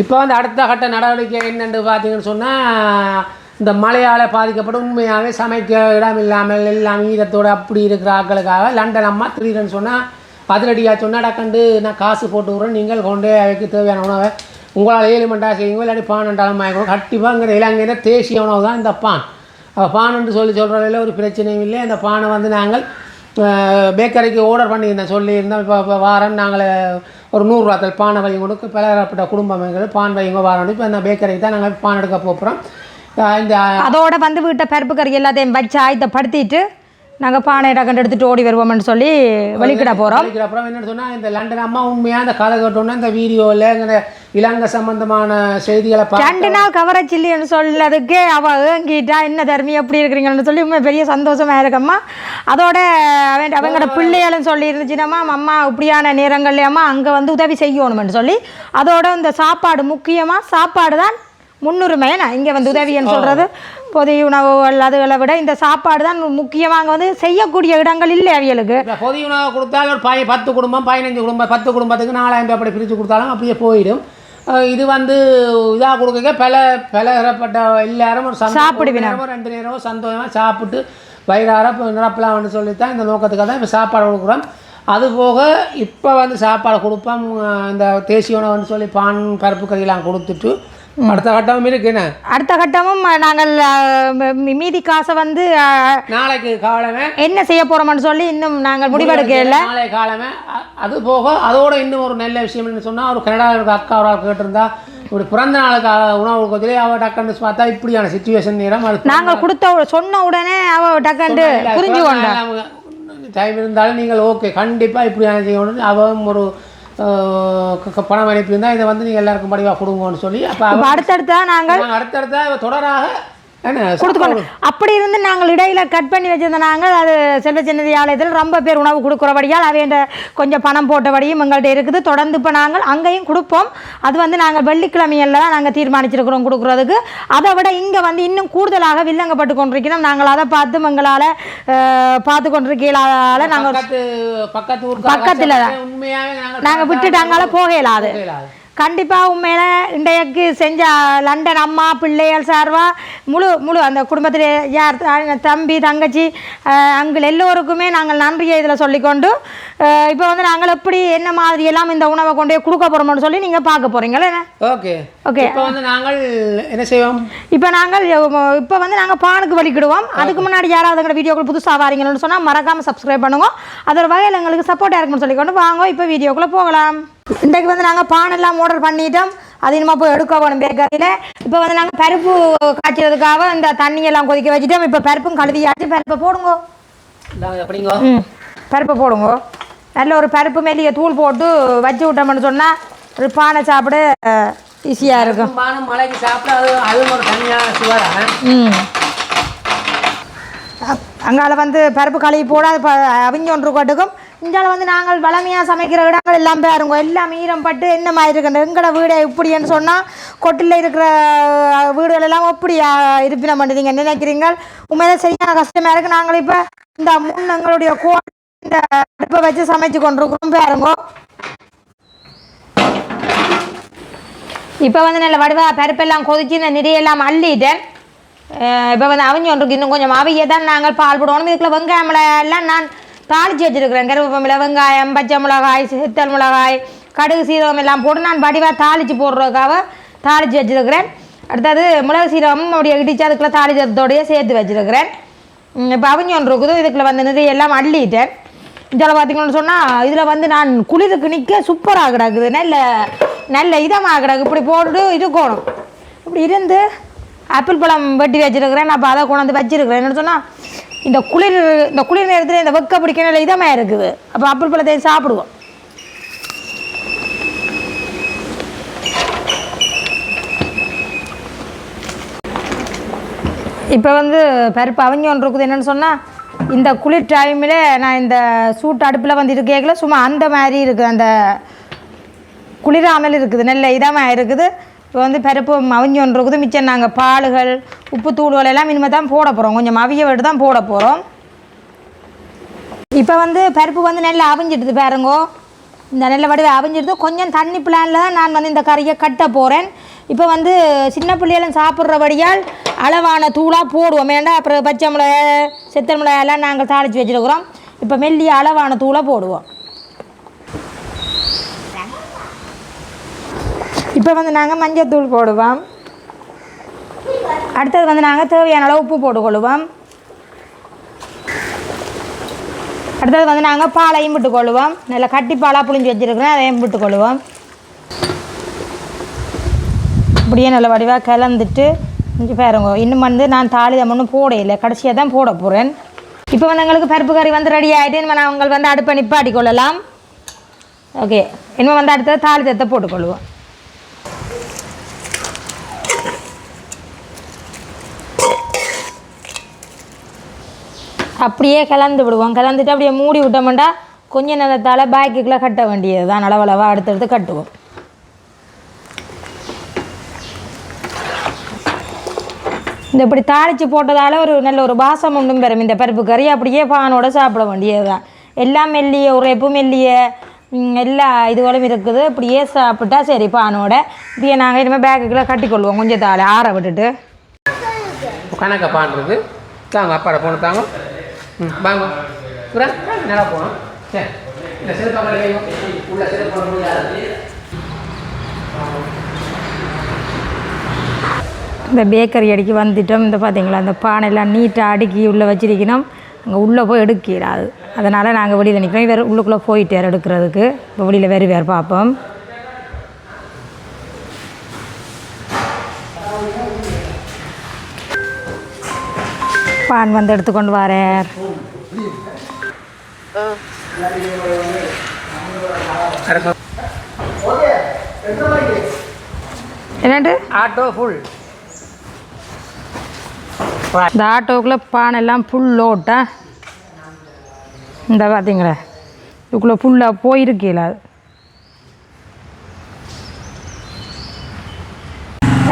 இப்போ வந்து அடுத்த கட்ட நடவடிக்கை என்னென்று பார்த்தீங்கன்னு சொன்னால் இந்த மழையால் பாதிக்கப்படும். உண்மையாகவே சமைக்க இடம் இல்லாமல் எல்லாம் ஈரத்தோடு அப்படி இருக்கிற ஆக்களுக்காக லண்டன் அம்மா திடீர்னு சொன்னால் பதிலடியாக சொன்னால் டக்கண்டு நான் காசு போட்டு விட்றேன் நீங்கள் கொண்டே அவைக்கு தேவையான உணவை உங்களால் ஏழு செய்யுங்க இல்லாட்டி பானண்டாலும் வாங்கிக்கணும் கண்டிப்பாங்கிற இலங்கையில தேசிய உணவு தான் இந்த பான். அப்போ பானுன்னு சொல்லி சொல்கிறதில்ல ஒரு பிரச்சனையும் இல்லை. அந்த பானை வந்து நாங்கள் பேக்கரிக்கு ஆர்டர் பண்ணியிருந்தேன் சொல்லியிருந்தோம். இப்போ இப்போ வாரம் நாங்கள் ஒரு நூறுரூவாத்தல் பானை வைங்க கொடுக்க பலதரப்பட்ட குடும்பம் பான் வைங்க வாரம் இப்போ இந்த பேக்கரிக்கு தான் நாங்கள் பான் எடுக்க போகிறோம் இந்த அதோட வந்து வீட்டை பருப்பு கறி எல்லாத்தையும் வச்சு ஆயத்தப்படுத்திட்டு நாங்கள் பானை டக்கண்டு எடுத்துட்டு ஓடி வருவோம்னு சொல்லி வெளிக்கிட போகிறோம் அப்புறம் என்ன சொன்னால் இந்த லண்டன் அம்மா உண்மையாக இந்த கதை கேட்டோன்னா இந்த வீடியோவில் இந்த இலங்கை சம்பந்தமான செய்திகளை ரெண்டு நாள் கவரேஜ் இல்லைன்னு சொல்லதுக்கு அவள் ஏங்கிட்டா என்ன தர்மி எப்படி இருக்கிறீங்கன்னு சொல்லி உண்மை பெரிய சந்தோஷமா இருக்கம்மா. அதோட அவன் அவங்களோட பிள்ளைகளும் சொல்லி இருந்துச்சுனாம்மா அம்மா இப்படியான நேரங்கள்லையம்மா அங்கே வந்து உதவி செய்யணும்னு சொல்லி. அதோட இந்த சாப்பாடு முக்கியமாக சாப்பாடு தான் முன்னுரிமை நான் இங்கே வந்து உதவின்னு சொல்கிறது பொதிய உணவுகள் அதுகளை விட இந்த சாப்பாடு தான் முக்கியமாக வந்து செய்யக்கூடிய இடங்கள் இல்லை அவியலுக்கு. இப்போ பொதி உணவு கொடுத்தாலும் ஒரு பை பத்து குடும்பம் பதினஞ்சு குடும்பம் பத்து குடும்பத்துக்கு நாலாயிரம் ரூபாய் அப்படி பிரித்து கொடுத்தாலும் அப்படியே போயிடும். இது வந்து இதாக கொடுக்க பல பலதரப்பட்ட எல்லாரும் ஒரு நேரமோ ரெண்டு நேரமோ சந்தோஷமாக சாப்பிட்டு வயிறார நிரப்பலாம்னு சொல்லி தான் இந்த நோக்கத்துக்காக தான் இப்போ சாப்பாடு கொடுக்குறோம். அது போக இப்போ வந்து சாப்பாடு கொடுப்போம். இந்த தேசிய உணவுன்னு சொல்லி பான் பருப்பு கறியெல்லாம் கொடுத்துட்டு அடுத்த கட்டமும் இருக்குண்ணே அடுத்த கட்டமும் நாங்கள் மீதி காசை வந்து நாளைக்கு காலமே என்ன செய்ய போகிறோம்னு சொல்லி இன்னும் நாங்கள் முடிவெடுக்கல. நாளை காலமே அது போக அதோட இன்னும் ஒரு நல்ல விஷயம் என்ன சொன்னா ஒரு கனடாவில் இருக்க அக்கா ஒரு கேட்டிருந்தா இப்படி பிறந்த நாளுக்கு உணவு கொடுக்கறதுலே அவள் டக்குன்னு பார்த்தா இப்படியான சுச்சுவேஷன் நேரம் நாங்கள் கொடுத்த சொன்ன உடனே அவ டக்கண்டு புரிஞ்சு கொண்டா. டைம் இருந்தாலும் நீங்கள் ஓகே கண்டிப்பாக இப்படியான செய்யணும் அவன் ஒரு பணம் அனுப்பியிருந்தா இதை வந்து நீங்கள் எல்லாருக்கும் படிவாக கொடுங்கன்னு சொல்லி அப்போ அடுத்தடுத்தா நாங்கள் அடுத்தடுத்த தொடராக என்ன கொடுத்துக்கொண்டு அப்படி இருந்து நாங்கள் இடையில கட் பண்ணி வச்சிருந்த நாங்கள் அது செல்வ சின்னதி ஆலயத்தில் ரொம்ப பேர் உணவு கொடுக்குறபடியால் அவையண்ட கொஞ்சம் பணம் போட்டபடியும் எங்கள்கிட்ட இருக்குது. தொடர்ந்து இப்போ நாங்கள் அங்கேயும் கொடுப்போம். அது வந்து நாங்கள் வெள்ளிக்கிழமையில் தான் நாங்கள் தீர்மானிச்சிருக்கிறோம் கொடுக்குறதுக்கு. அதை விட இங்கே வந்து இன்னும் கூடுதலாக வில்லங்கப்பட்டு கொண்டிருக்கிறோம். நாங்கள் அதை பார்த்து எங்களால் பார்த்து கொண்டிருக்கலால நாங்கள் பக்கத்துல தான். நாங்கள் விட்டுட்டாங்கள போகலாது. கண்டிப்பாக உண்மையில இன்றைக்கு செஞ்ச லண்டன் அம்மா பிள்ளைகள் சார்பா முழு முழு அந்த குடும்பத்தில் யார் தம்பி தங்கச்சி அங்கிள் எல்லோருக்குமே நாங்கள் நன்றியை இதில் சொல்லிக்கொண்டு இப்போ வந்து நாங்கள் எப்படி என்ன மாதிரி எல்லாம் இந்த உணவை கொண்டு போய் கொடுக்க போகிறோம்னு சொல்லி நீங்கள் பார்க்க போகிறீங்களே ஓகே. ஓகே. இப்போ வந்து நாங்கள் என்ன செய்வோம்? இப்போ நாங்கள் இப்போ வந்து நாங்கள் பானுக்கு வலிக்கிடுவோம் அதுக்கு முன்னாடி யாராவது எங்கள் வீடியோக்குள்ள புதுசாக வாரீங்கன்னு சொன்னால் மறக்காமல் சப்ஸ்கிரைப் பண்ணுங்க. அதோட வகையில் எங்களுக்கு சப்போர்ட்டாக இருக்கும்னு சொல்லிக்கொண்டு வாங்க இப்போ வீடியோக்குள்ளே போகலாம். இன்றைக்கு வந்து நாங்கள் பானெல்லாம் ஆர்டர் பண்ணிட்டோம். அது இனிமே போய் எடுக்க போகணும் பேக்கரியில். இப்போ வந்து நாங்கள் பருப்பு காய்ச்சறதுக்காக இந்த தண்ணியெல்லாம் கொதிக்க வச்சுட்டோம். இப்போ பருப்பும் கழுவியாச்சு. பருப்பை போடுங்க. பருப்பை போடுங்க. நல்ல ஒரு பருப்பு மெல்லிய தூள் போட்டு வச்சு விட்டோம்னு சொன்னால் ஒரு பானை சாப்பிட ஈஸியாக இருக்கும். பானம் மலைக்கு சாப்பிட்டா அது அதுவும் ஒரு தனியான சுவரா ம். அங்கால வந்து பருப்பு கழுவி போட அவிஞ்சு ஒன்று கொட்டுக்கும் இங்கால வந்து நாங்கள் வளமையாக சமைக்கிற இடங்கள் எல்லாம் பாருங்க. எல்லாம் ஈரம் பட்டு என்ன மாதிரி இருக்கின்ற எங்கட வீடு இப்படின்னு சொன்னால் கொட்டில் இருக்கிற வீடுகள் எல்லாம் எப்படி இருப்பினம் இருப்பின பண்ணுறீங்க நினைக்கிறீங்க உண்மையில சரியான கஷ்டமாக இருக்குது நாங்கள் இப்போ இந்த முன் எங்களுடைய கோ இந்த அடுப்பை வச்சு சமைச்சு கொண்டிருக்கிறோம் பாருங்க. இப்போ வந்து நல்ல வடிவா பருப்பெல்லாம் கொதிச்சு இந்த நிறையெல்லாம் அள்ளிட்டேன் இப்போ வந்து அவிஞ்சு ஒன்றுக்கு இன்னும் கொஞ்சம் அவையை தான் நாங்கள் பால் போடுவோம். இதுக்குள்ள வெங்காயம் எல்லாம் நான் தாளிச்சு வச்சிருக்கிறேன் கருவேப்பிலை வெங்காயம் பச்சை மிளகாய் சித்தல் மிளகாய் கடுகு சீரகம் எல்லாம் போட்டு நான் வடிவாக தாளிச்சு போடுறதுக்காக தாளிச்சு வச்சிருக்கிறேன் அடுத்தது மிளகு சீரகம் அப்படியே இடித்து அதுக்குள்ளே தாளிச்சதோடய சேர்த்து வச்சிருக்கிறேன். இப்போ அவிஞ்சு ஒன்று இருக்குது. இதுக்குள்ள வந்து நிறைய எல்லாம் அள்ளிட்டேன். இதில் பார்த்தீங்கன்னு சொன்னால் இதில் வந்து நான் குளிருக்கு நிற்க சூப்பராக கிடக்குது. நல்ல நல்ல இதமாக கிடக்கு. இப்படி போட்டு இருக்கணும். இப்படி இருந்து ஆப்பிள் பழம் வெட்டி வச்சிருக்கிறேன். அப்போ அதை கொண்டு வந்து வச்சிருக்கிறேன். சொன்னால் இந்த குளிர் இந்த குளிர் நேரத்தில் இந்த வெக்க பிடிக்க நல்ல இதமாக இருக்குது. அப்போ ஆப்பிள் பழத்தை சாப்பிடுவோம். இப்போ வந்து பருப்பு அவங்க ஒன்று இருக்குது என்னென்னு சொன்னால் இந்த குளிர் டைமில் நான் இந்த சூட்டு அடுப்பில் வந்து இருக்கேக்கல சும்மா அந்த மாதிரி இருக்குது அந்த குளிராமல் இருக்குது நல்ல இதமாக இருக்குது. இப்போ வந்து பருப்பு அவிஞ்சு இருக்குது மிச்சம் நாங்கள் பாலுகள் உப்பு தூள்கள் எல்லாம் இனிமேல் தான் போட போகிறோம் கொஞ்சம் அவிய விட்டு தான் போட போகிறோம் இப்போ வந்து பருப்பு வந்து நல்லா அவிஞ்சிடுது பாருங்கோ. இந்த நல்ல வடிவை அவிஞ்சிடுது. கொஞ்சம் தண்ணி பிளானில் தான் நான் வந்து இந்த கறியை கட்ட போகிறேன் இப்போ வந்து சின்ன பிள்ளைகளும் சாப்பிட்றபடியால் அளவான தூளாக போடுவோம். ஏன்டா அப்புறம் பச்சை மிளகாய் செத்தல் மிளகாயெல்லாம் நாங்கள் தாளித்து வச்சுருக்குறோம். இப்போ மெல்லிய அளவான தூளாக போடுவோம். இப்போ வந்து நாங்கள் மஞ்சள் தூள் போடுவோம். அடுத்தது வந்து நாங்கள் தேவையான அளவு உப்பு போட்டுக்கொள்ளுவோம் அடுத்தது வந்து நாங்கள் பாலையும் விட்டுக்கொள்ளுவோம் நல்லா கட்டி பாலாக புளிஞ்சு வச்சுருக்கிறேன் அதையும் விட்டுக்கொள்ளுவோம் இப்படியே நல்ல வடிவாக கலந்துட்டு இங்கே பாருங்க இன்னும் வந்து நான் தாளிதம் ஒன்றும் போடையில்லை கடைசியாக தான் போட போகிறேன் இப்போ வந்து எங்களுக்கு பருப்பு கறி வந்து ரெடி ஆகிட்டு நம்ம நாங்கள் வந்து அடுப்பை நிப்பாட்டி கொள்ளலாம். ஓகே இனிமேல் வந்து அடுத்தது தாளிதத்தை போட்டுக்கொள்வோம். அப்படியே கலந்து விடுவோம். கலந்துட்டு அப்படியே மூடி விட்டோம்டா கொஞ்ச நேரத்தால் பேக்குக்குள்ளே கட்ட வேண்டியது தான் அளவளவாக அடுத்தடுத்து கட்டுவோம். இந்த இப்படி தாளித்து போட்டதால் ஒரு நல்ல ஒரு பாசம் உண்டும் பெறும். இந்த பருப்பு கறி அப்படியே பானோட சாப்பிட வேண்டியது தான் எல்லாம் மெல்லிய உரைப்பு மெல்லிய எல்லா இதுகளும் இருக்குது. இப்படியே சாப்பிட்டா சரி பானோட. இப்படியே நாங்கள் இனிமேல் பேக்குக்குள்ளே கட்டிக்கொள்வோம் கொஞ்சம் தாளை ஆற விட்டுட்டு. கணக்கை பாடுறது தாங்க அப்பாட போன தாங்க. வாங்க. புரா நல்லா போகணும் சரி இந்த சிறப்பாக உள்ள சிறப்பாக முடியாது இந்த பேக்கரி அடிக்கு வந்துட்டோம். இந்த பார்த்தீங்களா இந்த பானையெல்லாம் நீட்டாக அடுக்கி உள்ளே வச்சிருக்கணும். அங்கே உள்ளே போய் எடுக்கிறாது அதனால் நாங்கள் வெளியில் நிற்கிறோம் வேறு உள்ளுக்குள்ளே போயிட்டார் எடுக்கிறதுக்கு. இப்போ வெளியில் வேறு வேறு பார்ப்போம். பான் வந்து எடுத்துக்கொண்டு வாரார் என்னட்டு ஆட்டோ ஃபுல். இந்த ஆட்டோக்குள்ளே பானெல்லாம் ஃபுல் லோட்டா இந்த பார்த்தீங்களா இதுக்குள்ளே ஃபுல்லாக போயிருக்கீல அது.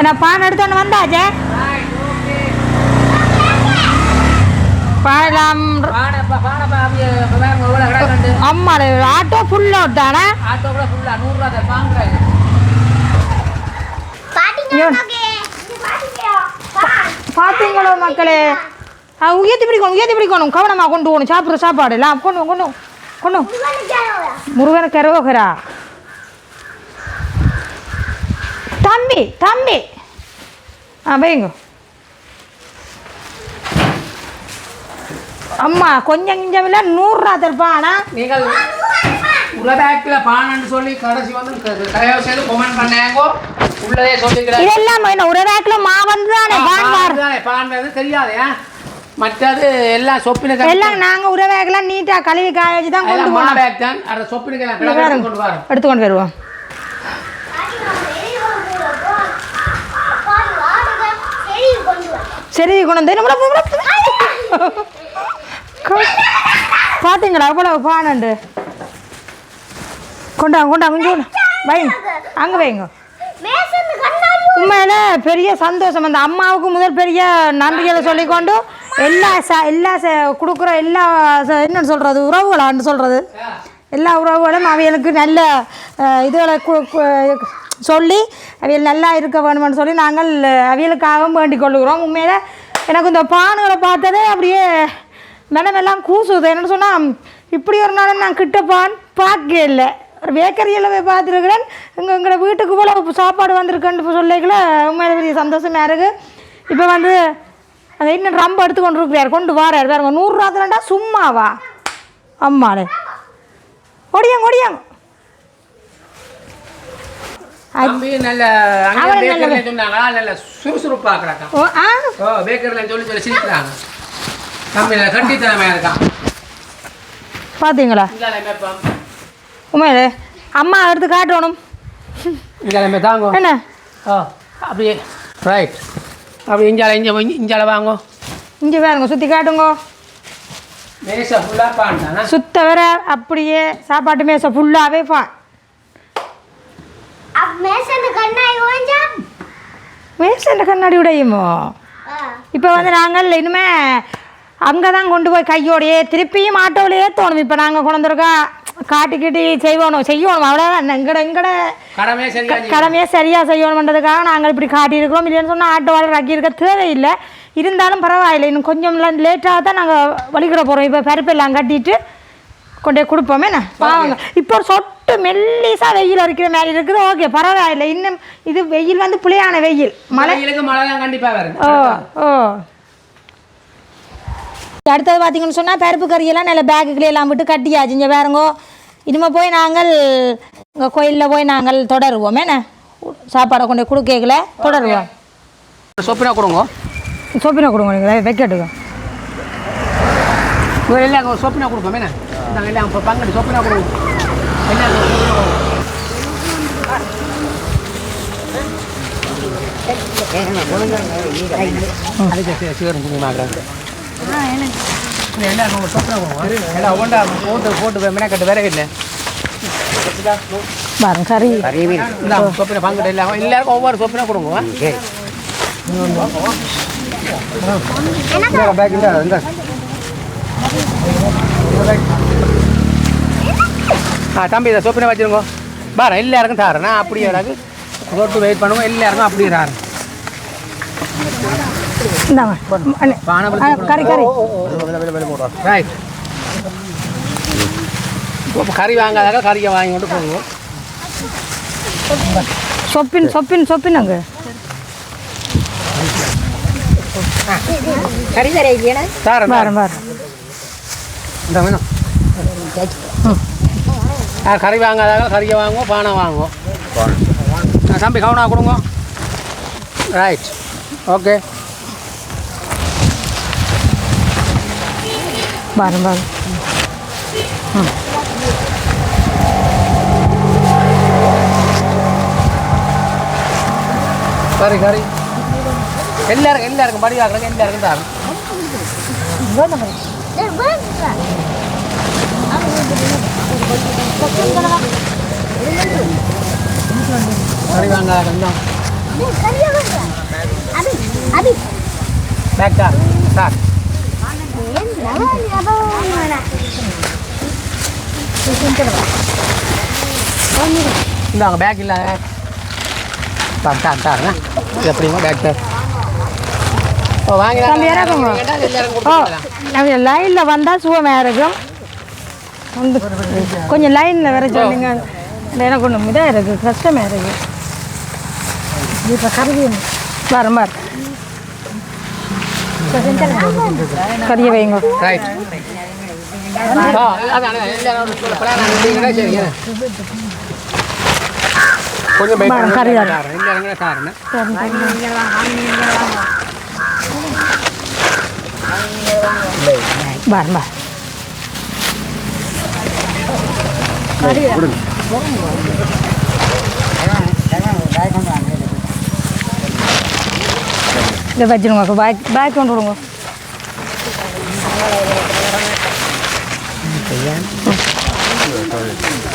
என்ன பான் எடுத்தோன்னு வந்தாச்சே? கிடக்கு அம்மா ஆட்டோ ஃபுல் லோட் தானே? ஆட்டோ கூட ஃபுல்லாக நூறுரூவா தான் வாங்குறாங்க பார்த்தீங்களோ மக்களே? ஆ உயர்த்தி பிடிக்கணும் உயர்த்தி பிடிக்கணும். கவனமாக கொண்டு போகணும். சாப்பிட்ற சாப்பாடு எல்லாம். கொண்டு கொண்டு கொண்டு முருகன கரோகரா தம்பி தம்பி. ஆ வைங்க அம்மா கொஞ்சம் கொஞ்சம் இல்லை நூறுரூவா தருப்பானா நீங்கள் உலகத்தில் பானன்னு சொல்லி கடைசி வந்து தயவு செய்து கொமெண்ட் பண்ணாங்கோ உள்ளதே சொல்லிக்கிறேன். இதெல்லாம் என்ன ஒரு ரேக்கில் மா வந்து தானே பான் வார் பான்றது தெரியாது ஏன்? மற்றது எல்லாம் சொப்பினுக்கு எல்லாம் நாங்கள் உறவேக்கெல்லாம் நீட்டாக கழுவி காய வச்சு தான் கொண்டு போனோம் பேக் தான் அதை கிடக்கு பாருங்க. கொண்டு வரோம் எடுத்துக்கொண்டு வருவோம் சரி கொண்டு வந்து நம்மள பார்த்தீங்களா அவ்வளவு பானண்டு. கொண்டாங்க கொண்டாங்க இங்கே வைங்க. அங்கே வைங்க. உண்மையில பெரிய சந்தோஷம். அந்த அம்மாவுக்கு முதல் பெரிய நன்றிகளை சொல்லிக்கொண்டு எல்லா ச எல்லா ச கொடுக்குற எல்லா ச- என்னன்னு சொல்கிறது உறவுகளான்னு சொல்கிறது எல்லா உறவுகளும் அவைகளுக்கு நல்ல இதுகளை சொல்லி அவைகள் நல்லா இருக்க வேணும்னு சொல்லி நாங்கள் அவைகளுக்காகவும் வேண்டிக் கொள்கிறோம். உண்மையில் எனக்கு இந்த பானுகளை பார்த்ததே அப்படியே மனமெல்லாம் கூசுது. என்னன்னு சொன்னால் இப்படி ஒரு நாள் நான் கிட்ட பான் பார்க்க இல்லை. ஒரு பேக்கரியில் போய் பார்த்துருக்குறேன். எங்கள் எங்களோட வீட்டுக்கு போல சாப்பாடு வந்திருக்குன்னு சொல்லிக்கல. உண்மையில பெரிய சந்தோஷமாக இருக்குது இப்போ வந்து அதை இன்னும் ரொம்ப எடுத்து கொண்டு இருக்கிறார் கொண்டு வாரார். பாருங்க நூறுரூவா தானடா சும்மாவா? அம்மாடு ஒடியாங்க ஒடியாங்க நல்ல அங்கே அவன் நல்ல பேக்கரில் சொன்னாங்க நல்ல சுறுசுறுப்பாக கிடக்கான் ஓ ஆ. ஓ பேக்கரியில் சொல்லி சொல்லி சிரிக்கிறாங்க. கட்டித்தனமாக இருக்கான் பார்த்தீங்களா இங்கே உண்மையிலே அம்மா எடுத்து காட்டணும். இங்கே தாங்கோ. என்ன? ஓ அப்படியே ரைட் அப்படி இஞ்சால இஞ்ச இஞ்சால வாங்கோ. இங்கே பாருங்க சுற்றி காட்டுங்க. மேசா ஃபுல்லாக பான் தானே சுத்த வர அப்படியே சாப்பாட்டு மேசை ஃபுல்லாகவே பா. மேசண்ட கண்ணாடி உடையுமோ? இப்போ வந்து நாங்கள் இனிமே அங்கே தான் கொண்டு போய் கையோடையே திருப்பியும் ஆட்டோவிலே ஏற்றணும் இப்போ நாங்கள் கொண்டு வந்திருக்கோம் காட்டி கிட்டி செய்வோணும். செய்யணும். அவ்வளோதான் எங்கட எங்கட கடமையே சரியாக செய்யணுன்றதுக்காக நாங்கள் இப்படி காட்டியிருக்கிறோம். இல்லைன்னு சொன்னால் ஆட்டோ வாழை ஆக்கியிருக்க தேவையில்லை. இருந்தாலும் பரவாயில்லை. இன்னும் கொஞ்சம் லேட்டாக தான் நாங்கள் வலிக்கிற போகிறோம் இப்போ பருப்பெல்லாம் கட்டிட்டு கொண்டே கொடுப்போமே. என்ன? பாவங்க. இப்போ ஒரு சொட்டு மெல்லிசா வெயில் அடிக்கிற மாதிரி இருக்குது. ஓகே பரவாயில்லை. இன்னும் இது வெயில் வந்து புளியான வெயில். மழை மழை தான் கண்டிப்பா வரும் ஓ ஓ. அடுத்தது பார்த்தீங்கன்னு சொன்னால் பருப்பு கறியெல்லாம் நல்ல பேக்குக்குள்ளே எல்லாம் விட்டு கட்டியாச்சு இங்கே பாருங்கோ இனிமேல் போய் நாங்கள் இங்கே கோயிலில் போய் நாங்கள் தொடருவோம் என்ன சாப்பாடை கொண்டு கொடுக்கல தொடருவோம் சொப்பினா கொடுங்க சொப்பினா கொடுங்க நீங்கள் வைக்கட்டுங்க எல்லாம் சொப்பினா கொடுப்போம் என்ன நாங்கள் எல்லாம் சொப்பினா கொடுங்க. அதுக்கு சீக்கிரம் போட்டு போட்டு மெனக்கட்டு வேற இல்லை பாருங்க கறி இந்த சொப்பின பங்கெடு எல்லாம் எல்லாருக்கும் ஒவ்வொரு சொப்பினா கொடுங்க ஆ தம்பி இதை சொப்பின வச்சிருங்க பாரு எல்லாருக்கும் தாரேன் நான் அப்படியே எனக்கு தொட்டு வெயிட் பண்ணுவோம் எல்லாருக்கும் அப்படியே தாரேன் இந்தாங்க அண்ணே. பானை ஆ, கறி கறி. ரைட் இப்போ கறி வாங்காதாக்க கறியை வாங்கி கொண்டு போடுவோம் சொப்பின் சொப்பின் சொப்பின் அங்கே. தாரேன் பாருங்க பாருங்க இந்த வேணும் கறி வாங்காதாக கறியை வாங்குவோம் பானை வாங்குவோம். தம்பி கவுனா கொடுங்க. ரைட் ஓகே பாருங்க பாருங்க கறி கறி எல்லாருக்கும் எல்லாருக்கும் படி ஆக்குறாங்க எல்லாருக்கும் தாரும் கறி வாங்காதாக தான் பேக் சார் சார் இந்தாங்க பேக் இல்லை. சார் சார் சாருங்க எப்படிங்க பேக் சார் ஓ வாங்கி அப்படி லைனில் வந்தால் சுகமாக இருக்கும். வந்து கொஞ்சம் லைனில் வர சொல்லுங்க. எனக்கு ஒன்றும் இதாக இருக்குது கஷ்டமாக இருக்குது இப்போ கறி வரும் பார் கறியை வைங்க ரைட் ஆ அதான் எல்லாரும் பிளான் பண்ணிட்டீங்கன்னா சரிங்க கொஞ்சம் வெயிட் பாருங்க, கறி பண்ணுங்க தாரு. எல்லாரும் சாருங்க பார் பார் இதை வச்சிருங்க பேக் பேக் கொண்டு விடுங்க.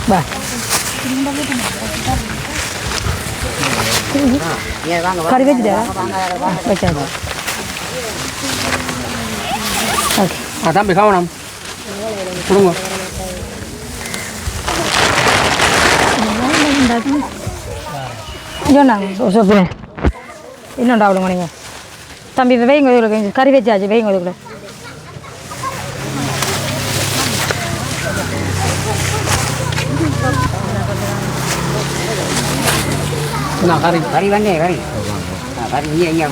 பா கறி வச்சுட்டா? வச்சாச்சு. ஓகே ஆ தம்பி கவனம் கொடுங்க சொன்னாங்க சொல்லுங்க இன்னொன்று அவ்வளோ நீங்கள் தம்பி வைங்க கொஞ்சம் கறி வச்சாச்சு வைங்க இதுக்குள்ள நான் கறி கறி வந்தே கறி. கறி இங்கே இங்கே.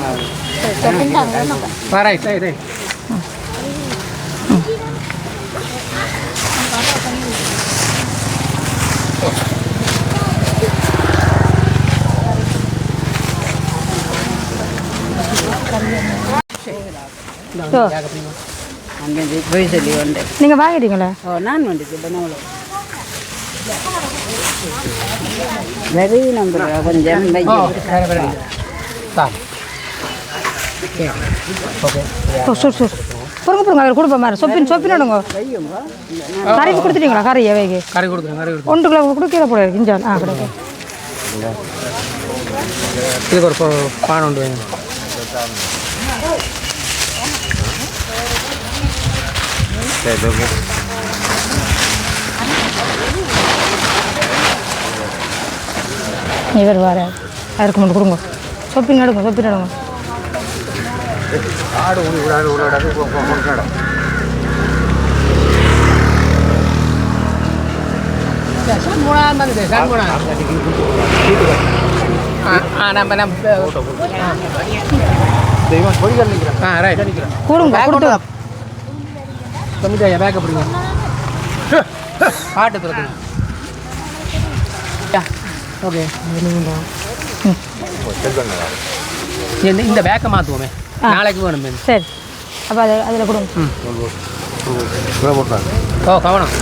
ஓ போய் சொல்லி நீங்கள் வாங்கிட்டீங்களா ஓ நான் வந்துச்சு பண்ணவளோ வெறி நம்பர் கொஞ்சம் பொறுங்க பொறுங்க அவர் கொடுப்ப மாதிரி சொப்பின் சொப்பினுடுங்க கறி கொடுத்துட்டீங்களா? கறியை வைங்க கறி கொடுத்துருங்க கறி ஒன்று கிலோ கொடுக்கிற போல இருக்கு இஞ்சான் ஆ கிடைக்கும் இதுக்கு ஒரு பா- பானை உண்டு வேணும் இவர் வர அவருக்கு மட்டும் கொடுங்க சொப்பின் எடுங்க சொப்பின் எடுங்க ஆடு உள்ள விடாது விடாது கொண்டாடும் சண்முகம் கொடுத்து கம்மிட்டா பேக் அப்படிங்க ஆட்டு திறக்குங்க ஓகே இந்த இந்த பேக்கை மாற்றுவோமே. நாளைக்கு வேணும். மேம் சரி. அப்போ அது அதில் கொடுங்க. போட்டாங்க ஓ கவனம்.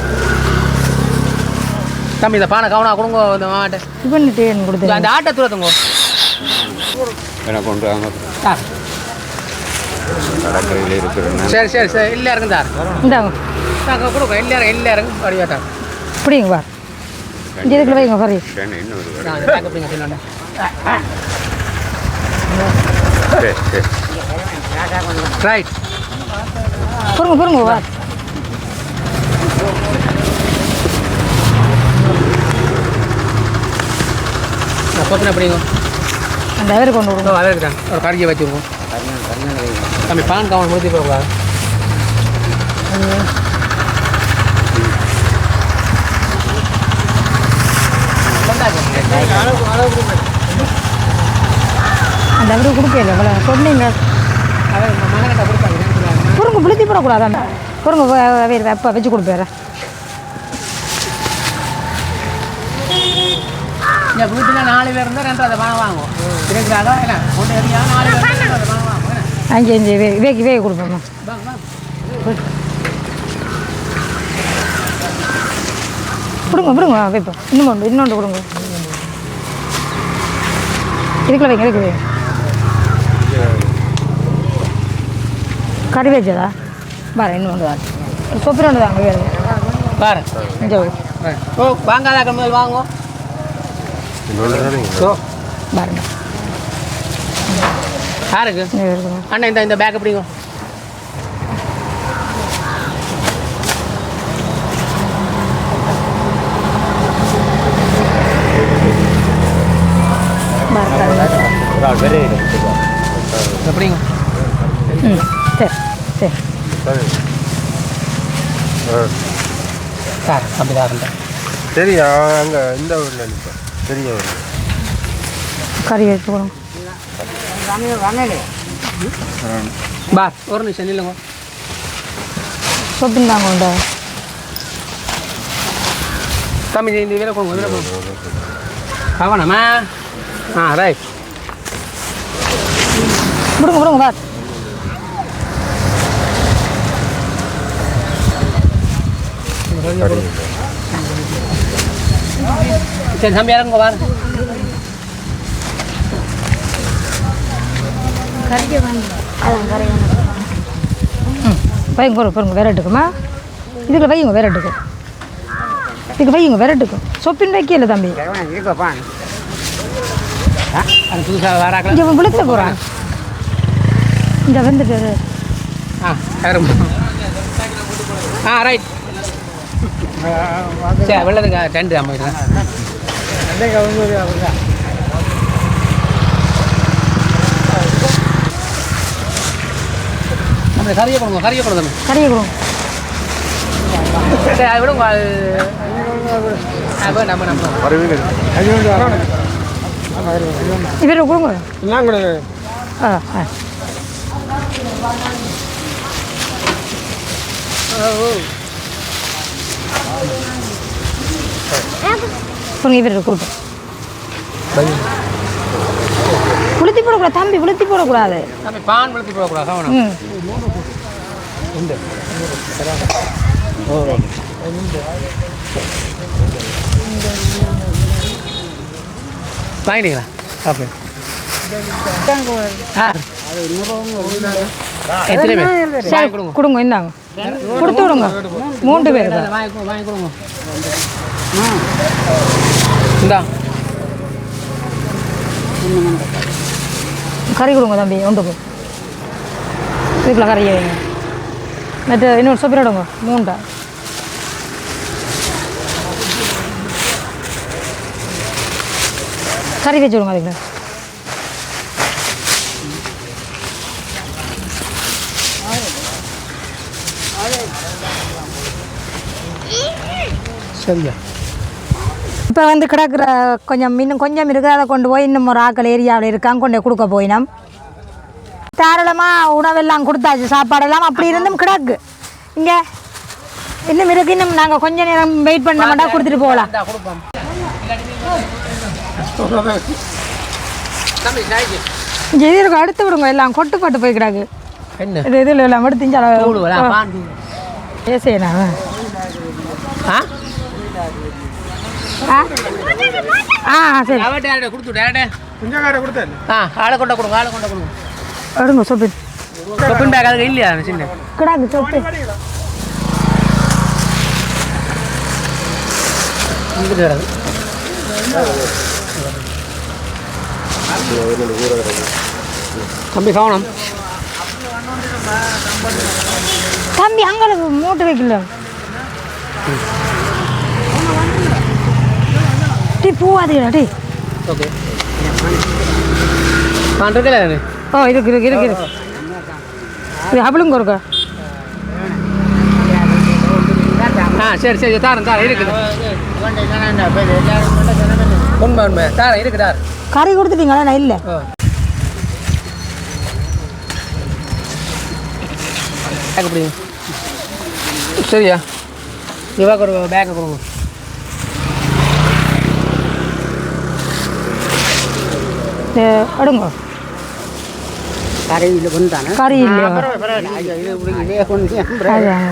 தம்பி இந்த பானை கவனம் கொடுங்க இந்த மாட்டை இது பண்ணிட்டு கொடுத்து அந்த ஆட்டை துரத்துங்க. எனக்கு கொண்டு வாங்க ஆ. கடற்கரையில் இருக்கிறேன் சரி சரி சரி. இல்லை இறங்கு தார் இந்தாங்க. நாங்கள் இல்லை இறங்கு வடிவா தார் பிடிங்க இந்த இதுக்குள்ள வைங்க சரி ரைட் பொறுங்க பொறுங்க பார் கொத்தனை அப்படிங்க அந்த அவருக்கு கொண்டு கொடுங்க. ஓ அதை இருக்குதான் ஒரு கறியை வச்சுருவோம் தம்பி பான் கவனம் முடித்து போகக்கூடாது அந்த அவருக்கு கொடுக்கல இவ்வளோ சொன்னீங்க. பொறுங்க புளுத்தி போடக்கூடாதான் பொறுங்க வேறு வெப்ப வச்சு கொடுப்பேன் இந்த வீட்டில் நாலு பேர் இருந்தால் ரெண்டு அதை பணம் வாங்குவோம் இருக்கிறாங்க என்ன? ஒன்று நாலு பேர் அஞ்சு அஞ்சு வே வேக்கு வேக கொடுப்போம்மா. கொடுங்க கொடுங்க வைப்போம். இன்னும் ஒன்று இன்னொன்று கொடுங்க. இதுக்குள்ள வைங்க வைங்க. கறி வச்சதா? பாரு இன்னும் ஒன்று தான் சொப்பில் ஒன்று தாங்க வேறு. பாரு. இங்கே. ஓ வாங்காத முதல் வாங்குவோம். பாருங்க. யாருக்கு? அண்ணா இந்த இந்த பேக் எப்படிங்க எப்படிங்க ம் சரி சரி. சார் அப்படி தான் இருந்தேன் சரியா அங்கே இந்த ஊரில் நிற்பேன் பெரிய ஊரில் கறி வச்சு கொடுங்க பார் ஒரு நிமிஷம் நில்லுங்க சொப்பின் தாங்க உண்டா தம்பி இந்த இதில் கொடுங்க இதில் கொடுங்க கவனமா ஆ ரைட் கொடுங்க கொடுங்க பார் சரி தம்பி இறங்க பாரு வைங்க பொருங்க பொருங்க விரட்டுக்குமா இதுக்குள்ள வையுங்க விரட்டுக்கு இதுக்கு வையுங்க விரட்டுக்கும் சொப்பின் வைக்கல தம்பி? இங்கே விழுத்த போகிறான் இந்த வந்துட்டு. ஆ ரைட் சரி வெள்ளத்துக்கு டென்ட் அம்மிடுறேன் நம்ம கறியை கொடுங்க கறியை கொடுங்க. கறியை கொடுங்க. சரி அது விடுங்க அது ஆ, வேண்டாம் வேண்டாம். வரவேங்க இவரை கொடுங்க. ஆ ஆ. கொடுங்க இவரை புளுத்தி போடக்கூடாது தம்பி புளுத்தி போடக்கூடாது நம்ம பான் வெளுத்து போகக்கூடாது ம் வாங்கிட்டீங்களா ஓகே ஆ எத்தனை பேர் சரி கொடுங்க இந்தாங்க கொடுத்து விடுங்க மூன்று பேர் தான் வாங்கி கொடு- வாங்கி கொடுங்க இந்தா கறி கொடுங்க தம்பி ஒன்றுக்கு இதுக்குள்ள கறி வைங்க மற்ற இன்னொரு சொப்பிடங்க மூண்டா கறி வச்சு விடுங்க அதுக்குள்ள சரியா இப்போ வந்து கிடக்குற கொஞ்சம் இன்னும் கொஞ்சம் இருக்குது அதை கொண்டு போய் இன்னும் ஒரு ஆக்கள் ஏரியாவில் இருக்காங்க கொண்டு கொடுக்க போயினோம் தாராளமாக உணவெல்லாம் கொடுத்தாச்சு. சாப்பாடெல்லாம் அப்படி இருந்தும் கிடக்கு. இங்கே இன்னும் இருக்கு. இன்னும் நாங்கள் கொஞ்ச நேரம் வெயிட் பண்ண மாட்டா கொடுத்துட்டு போகலாம். இந்தா கொடுப்போம். தம்பி சாய்க்கு இங்கே இது இருக்கு. அடுத்து விடுங்க. எல்லாம் கொட்டுப்பட்டு போய் கிடக்கு. என்ன? இது இதில் எல்லாம் கூடுவலா பாண்டு. ஏசேனா ஆ. ஆ? ஆ? சரி. கொடுத்து ஆளை கொண்ட கொடுங்க ஆளை கொண்ட கொடுங்க. சொப்பின் பேக் அதுக்கு இல்லையா சின்ன? கிடக்கு சொப்பு. இங்கிட்டு கிடக்கு தம்பி கவனம் தம்பி அங்களுக்கு மூட்டு வைக்கல. டீ பூவாதீங்களா டீ ஓகே. பண்ணுறதுல ஓ இருக்கு இருக்கு இருக்கு இருக்கு இது அவளுங்க இருக்கா ஆ சரி சரி தாரேன் தாரேன் இருக்குது. உண்மை உண்மை தாரேன் இருக்கு தார். கறி கொடுத்துட்டீங்களா? நான் இல்லை. பேக் பிடிங்க சரியா? இவாக்கு ஒரு பேக்கை கொடுங்க இது எடுங்க கரையில். கொண்டானே கறி இல்லையா இது இப்படி இதே கொண்டு அதான்.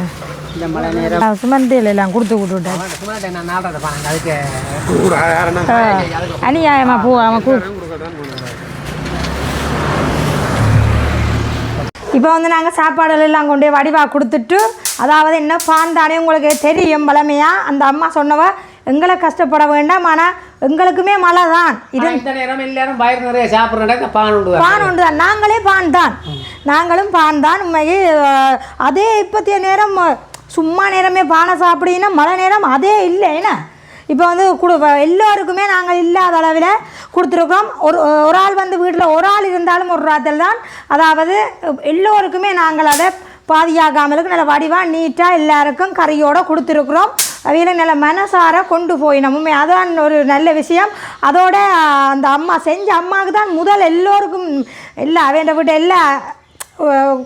இந்த மழை நேரம். நான் சுமந்தியில் எல்லாம் கொடுத்து விட்டுட்டேன். சும்மா நான் நாடுறத பாருங்க அதுக்கு. அநியாயமா பூ அவன் கூ இப்போ வந்து நாங்கள் சாப்பாடுகள் எல்லாம் கொண்டு போய் வடிவா கொடுத்துட்டு அதாவது என்ன பாந்தானே உங்களுக்கு தெரியும் பழமையாக அந்த அம்மா சொன்னவ எங்களை கஷ்டப்பட வேண்டாம் ஆனால் எங்களுக்குமே மழை தான். இது நேரம் எல்லாரும் வயிறு நிறைய சாப்பிட்றா இந்த பான் உண்டு பான் உண்டு தான். நாங்களே பான் தான். நாங்களும் பான் தான். உண்மையே அதே இப்போத்திய நேரம் சும்மா நேரமே பானை சாப்பிட்டீங்கன்னா மழை நேரம் அதே இல்லை. என்ன? இப்போ வந்து கொடு எல்லோருக்குமே நாங்கள் இல்லாத அளவில் கொடுத்துருக்கோம். ஒரு ஒரு ஆள் வந்து வீட்டில் ஒரு ஆள் இருந்தாலும் ஒரு ராத்திரி தான். அதாவது எல்லோருக்குமே நாங்கள் அதை பாதியாகாமலுக்கு நல்ல வடிவாக நீட்டாக எல்லாருக்கும் கறியோடு கொடுத்துருக்குறோம். அவையில நல்ல மனசார கொண்டு போய் நம்ம அதான் ஒரு நல்ல விஷயம். அதோட அந்த அம்மா செஞ்ச அம்மாவுக்கு தான் முதல் எல்லோருக்கும் எல்லா அவன் விட்டு எல்லா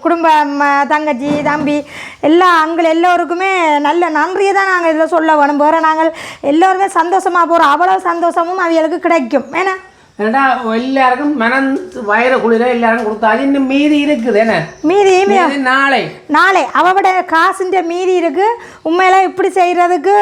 குடும்ப ம- தங்கச்சி தம்பி எல்லா அங்கே எல்லோருக்குமே நல்ல நன்றியை தான் நாங்கள் இதில் சொல்ல வேணும் வேறு நாங்கள் எல்லோருமே சந்தோஷமாக போகிறோம் அவ்வளோ சந்தோஷமும் அவங்களுக்கு கிடைக்கும். ஏன்னா ஏன்னா எல்லாருக்கும் மனம் வயிறு குளிர எல்லாரும் கொடுத்தாலும் இன்னும் மீதி இருக்குது என்ன? மீதி நாளை. நாளை. அவட காசுன்ற மீதி இருக்கு. உண்மையில இப்படி செய்கிறதுக்கு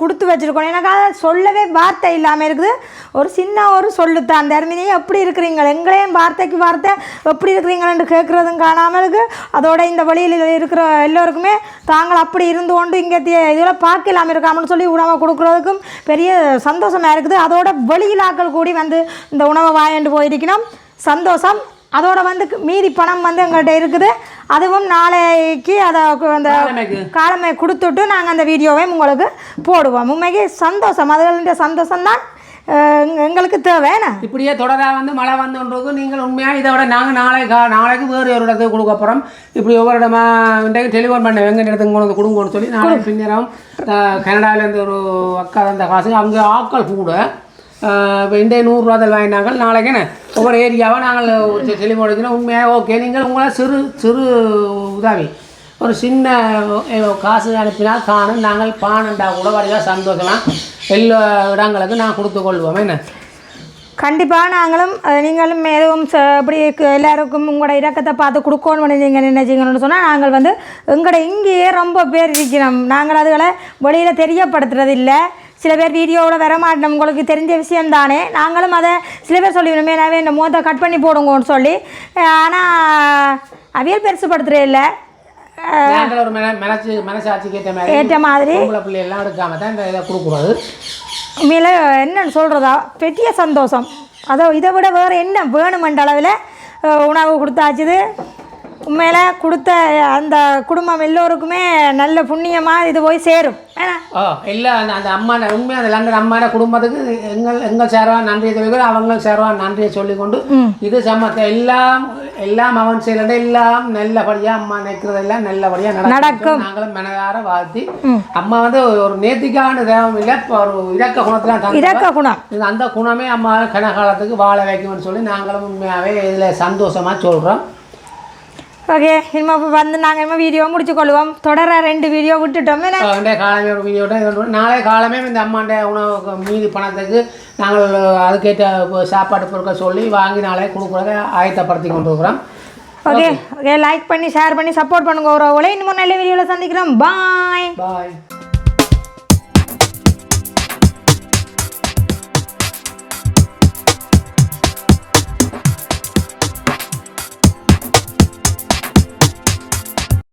கொடுத்து வச்சுருக்கோம். எனக்கு அதை சொல்லவே வார்த்தை இல்லாமல் இருக்குது. ஒரு சின்ன ஒரு சொல்லுத்தான் தர்மினி எப்படி இருக்கிறீங்க? எங்களையும் வார்த்தைக்கு வார்த்தை எப்படி இருக்கிறீங்களேன்னு கேட்குறதும் காணாமல் இருக்குது. அதோட இந்த வழியில் இருக்கிற எல்லோருக்குமே தாங்கள் அப்படி இருந்து கொண்டு இங்கே இதில் பார்க்கலாமல் இருக்காமன்னு சொல்லி உணவை கொடுக்குறதுக்கும் பெரிய சந்தோஷமாக இருக்குது. அதோட வெளியிலாக்கள் கூடி வந்து இந்த உணவை வாங்கிட்டு போயிருக்கணும். சந்தோஷம். அதோட வந்து மீதி பணம் வந்து எங்கள்கிட்ட இருக்குது. அதுவும் நாளைக்கு அதை அந்த. காலமை கொடுத்துட்டு நாங்கள் அந்த வீடியோவை உங்களுக்கு போடுவோம். உண்மைக்கு சந்தோஷம். அதுகளுடைய சந்தோஷம் தான் எங்களுக்கு தேவை. இப்படியே தொடரா வந்து மழை வந்துன்றது நீங்கள் உண்மையாக இதை விட நாங்கள் நாளை கா நாளைக்கு வேறு ஒரு இடத்துக்கு கொடுக்க போகிறோம் இப்படி ஒவ்வொரு இடமா இன்றைக்கு டெலிஃபோன் பண்ண வெங்க இடத்துக்கு கொண்டு வந்து கொடுங்கன்னு சொல்லி நாளைக்கு பின்னரம் கனடாவிலேருந்து ஒரு அக்கா தந்த காசு. அங்கே ஆட்கள் கூட இப்போ இன்றைய நூறுரூவா தான் வாங்கினாங்க. நாளைக்கு என்ன? ஒவ்வொரு ஏரியாவாக நாங்கள் டெலிஃபோன் உண்மையாக ஓகே. நீங்கள் உங்களை சிறு சிறு உதவி ஒரு சின்ன காசு அனுப்பினால் காணும். நாங்கள் பானண்டா கூட வரையா சந்தோஷமாக எல்லா இடங்களுக்கு நான் கொடுத்து கொள்வோம். என்ன? கண்டிப்பாக நாங்களும் நீங்களும் எதுவும் ச- இப்படி எல்லாருக்கும் உங்களோட இறக்கத்தை பார்த்து கொடுக்கணும்னு நீங்கள் நினைச்சிங்கன்னு சொன்னால் நாங்கள் வந்து எங்களோட இங்கேயே ரொம்ப பேர் இருக்கிறோம். நாங்கள் அதுகளை வெளியில் தெரியப்படுத்துறது இல்லை சில பேர் வீடியோவில் வர மாட்டோம் உங்களுக்கு தெரிஞ்ச விஷயம் தானே. நாங்களும் அதை சில பேர் சொல்லிவிடுமே. நான் இந்த முகத்தை கட் பண்ணி போடுங்கன்னு சொல்லி. ஆனால் அவியல் பெருசுப்படுத்துகிறே இல்லை. ஒரு மன மனசு மனசாட்சிக்கு ஏற்ற மாதிரி ஏற்ற மாதிரி. பொம்பளை பிள்ளையெல்லாம் எடுக்காம தான் இந்த இதை கொடுக்குறது உண்மையில் என்னன்னு சொல்கிறதா பெரிய சந்தோஷம். அதை இதை விட வேறு என்ன வேணுமென்ற அளவில் உணவு கொடுத்தாச்சுது. உண்மையில கொடுத்த அந்த குடும்பம் எல்லோருக்குமே நல்ல புண்ணியமாக இது போய் சேரும். ஓ இல்லை அந்த அந்த அம்மா உண்மையாக அந்த லண்டன் அம்மாட குடும்பத்துக்கு எங்கள் எங்கள் சேரவா நன்றியை தெரிவிக்கிறோம் அவங்க சேரவா நன்றியை சொல்லிக்கொண்டு இது சம்மத்த எல்லாம் எல்லாம் அவன் செய்யல எல்லாம் நல்லபடியாக அம்மா நிற்கிறதெல்லாம் நல்லபடியாக நடக்கும். நாங்களும் மனதார வாழ்த்தி அம்மா வந்து ஒரு நேர்த்திக்கான தேவம் இல்லை ஒரு இறக்க குணத்தில் இறக்க குணம். இது அந்த குணமே அம்மா கனகாலத்துக்கு வாழ வைக்கும்னு சொல்லி நாங்களும் உண்மையாகவே இதில் சந்தோஷமாக சொல்கிறோம் ஓகே இனிமே வந்து நாங்கள் இனிமே வீடியோ முடிச்சு கொள்வோம் தொடர ரெண்டு வீடியோ விட்டுட்டோம் காலமே ஒரு வீடியோ நாளை காலமே இந்த அம்மாண்ட உணவுக்கு மீதி பணத்துக்கு நாங்கள் அதுக்கேற்ற சாப்பாடு பொருட்கள் சொல்லி வாங்கி நாளை கொடுக்குறத ஆயத்தப்படுத்தி கொண்டு இருக்கிறோம் ஓகே ஓகே லைக் பண்ணி ஷேர் பண்ணி சப்போர்ட் பண்ணுங்க ஒரு இன்னும் நல்ல வீடியோவில் சந்திக்கிறோம் பாய் பாய்